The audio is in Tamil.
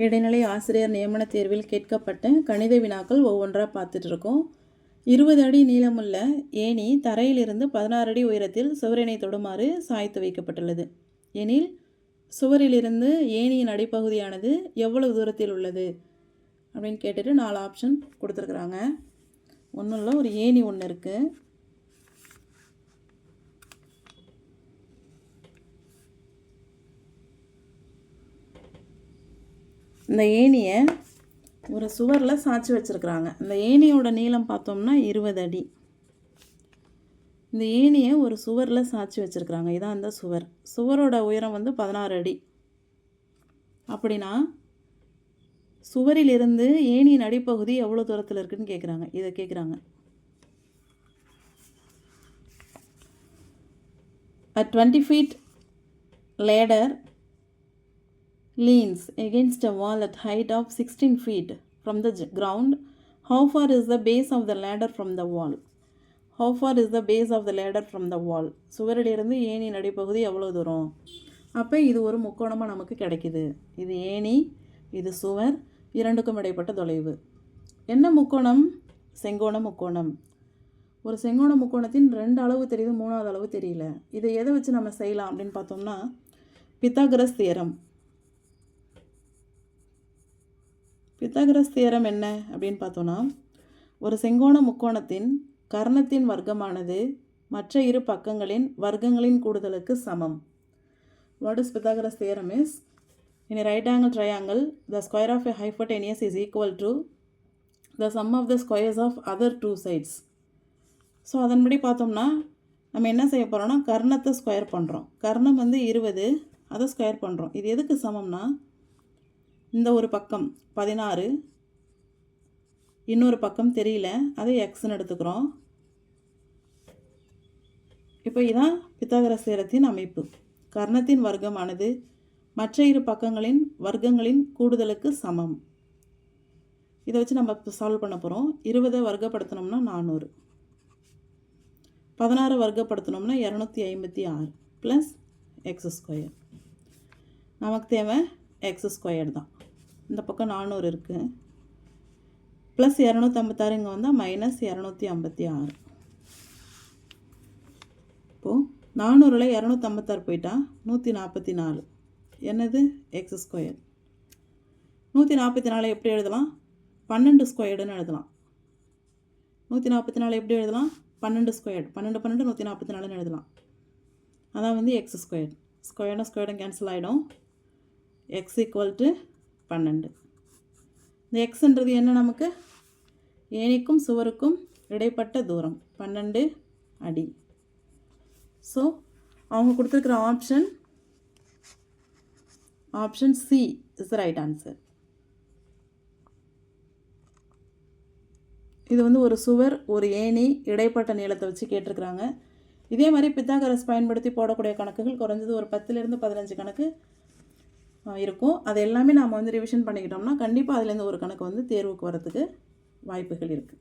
இடைநிலை ஆசிரியர் நியமன தேர்வில் கேட்கப்பட்ட கணித வினாக்கள் ஒவ்வொன்றாக பார்த்துட்டு இருக்கோம். இருபது அடி நீளமுள்ள ஏணி தரையிலிருந்து பதினாறு அடி உயரத்தில் சுவரினை தொடுமாறு சாய்த்து வைக்கப்பட்டுள்ளது. எனில் சுவரிலிருந்து ஏணியின் அடிப்பகுதியானது எவ்வளவு தூரத்தில் உள்ளது? அப்படின்னு கேட்டுட்டு நாலு ஆப்ஷன் கொடுத்துருக்குறாங்க. ஒன்றும் இல்லை ஒரு ஏணி ஒன்று இருக்குது இந்த ஏணியை ஒரு சுவரில் சாய்ச்சி வச்சுருக்குறாங்க. இந்த ஏணியோட நீளம் பார்த்தோம்னா இருபது அடி. இந்த ஏணியை ஒரு சுவரில் சாய்ச்சி வச்சுருக்குறாங்க. இதான் அந்த சுவர். சுவரோட உயரம் வந்து பதினாறு அடி. அப்படின்னா சுவரிலிருந்து ஏணியின் அடிப்பகுதி எவ்வளோ தூரத்தில் இருக்குன்னு கேட்குறாங்க இதை கேட்குறாங்க at twenty feet ladder leans against a wall at height of 16 feet from the ground. How far is the base of the ladder from the wall? How far is the base of the ladder from the wall? சுவரிலிருந்து ஏணியின் நடைப்பகுதி எவ்வளோ தூரம்? அப்போ இது ஒரு முக்கோணமாக நமக்கு கிடைக்குது. இது ஏணி இது சுவர் இரண்டுக்கும் இடைப்பட்ட தொலைவு. என்ன முக்கோணம்? செங்கோண முக்கோணம். ஒரு செங்கோண முக்கோணத்தின் ரெண்டு அளவு தெரியுது மூணாவது அளவு தெரியல. இதை எதை வச்சு நம்ம செய்யலாம் அப்படின்னு பார்த்தோம்னா பித்தாகரஸ் தியரம். பித்தகரஸ் தியரம் என்ன அப்படின்னு பார்த்தோன்னா ஒரு செங்கோண முக்கோணத்தின் கர்ணத்தின் வர்க்கமானது மற்ற இரு பக்கங்களின் வர்க்கங்களின் கூடுதலுக்கு சமம். What is Pythagoras theorem is in right angle triangle the square of a hypotenuse is equal to the sum of the squares of other two sides so அதன்படி பார்த்தோம்னா நம்ம என்ன செய்ய போகிறோம்னா கர்ணத்தை ஸ்கொயர் பண்ணுறோம் கர்ணம் வந்து இருபது அதை ஸ்கொயர் பண்ணுறோம் இது எதுக்கு சமம்னா இந்த ஒரு பக்கம் பதினாறு இன்னொரு பக்கம் தெரியல. அதை எக்ஸ்ன்னு எடுத்துக்கிறோம். இப்போ இதான் பித்தாகரஸ் சேரத்தின் அமைப்பு. கர்ணத்தின் வர்க்கமானது மற்ற இரு பக்கங்களின் வர்க்கங்களின் கூடுதலுக்கு சமம். இதை வச்சு நம்ம சால்வ் பண்ண போகிறோம் இருபதை வர்க்கப்படுத்தினோம்னா நானூறு. பதினாறு வர்க்கப்படுத்தினோம்னா இரநூத்தி ஐம்பத்தி ஆறு ப்ளஸ் எக்ஸ் ஸ்கொயர் நமக்கு தேவை எக்ஸ் ஸ்கொயர் தான். இந்த பக்கம் நானூறு இருக்குது ப்ளஸ் இரநூத்தம்பத்தாறு இங்கே வந்தால் மைனஸ் இரநூத்தி ஐம்பத்தி ஆறு இப்போது நானூறில் இரநூத்தம்பத்தாறு போயிட்டா நூற்றி நாற்பத்தி நாலு என்னது? எக்ஸ் ஸ்கொயர் நூற்றி நாற்பத்தி நாலு எப்படி எழுதலாம்? பன்னெண்டு ஸ்கொயர்டுன்னு எழுதலாம். நூற்றி நாற்பத்தி நாலு எப்படி எழுதலாம்? பன்னெண்டு ஸ்கொயர்டு பன்னெண்டு பன்னெண்டு நூற்றி நாற்பத்தி நாலுன்னு எழுதலாம். அதான் வந்து எக்ஸ் ஸ்கொயர் ஸ்கொயர்டும் ஸ்கொயர்டும் கேன்சல் ஆகிடும் எக்ஸ் ஈக்குவல் டு பன்னெண்டு. இந்த எக்ஸ்ன்றது என்ன நமக்கு? ஏணிக்கும் சுவருக்கும் இடைப்பட்ட தூரம். பன்னெண்டு அடி. ஸோ அவங்க கொடுத்துருக்குற option option C is right answer இது வந்து ஒரு சுவர் ஒரு ஏணி இடைப்பட்ட நீளத்தை வச்சு கேட்டிருக்கிறாங்க. இதே மாதிரி பித்தாகரஸ் பயன்படுத்தி போடக்கூடிய கணக்குகள் குறைஞ்சது ஒரு பத்துலேருந்து பதினஞ்சு கணக்கு. இருக்கும். அது எல்லாமே நாம் வந்து ரிவிஷன் பண்ணிக்கிட்டோம்னா கண்டிப்பாக அதுலேருந்து ஒரு கணக்கு வந்து தேர்வுக்கு வரத்துக்கு வாய்ப்புகள் இருக்குது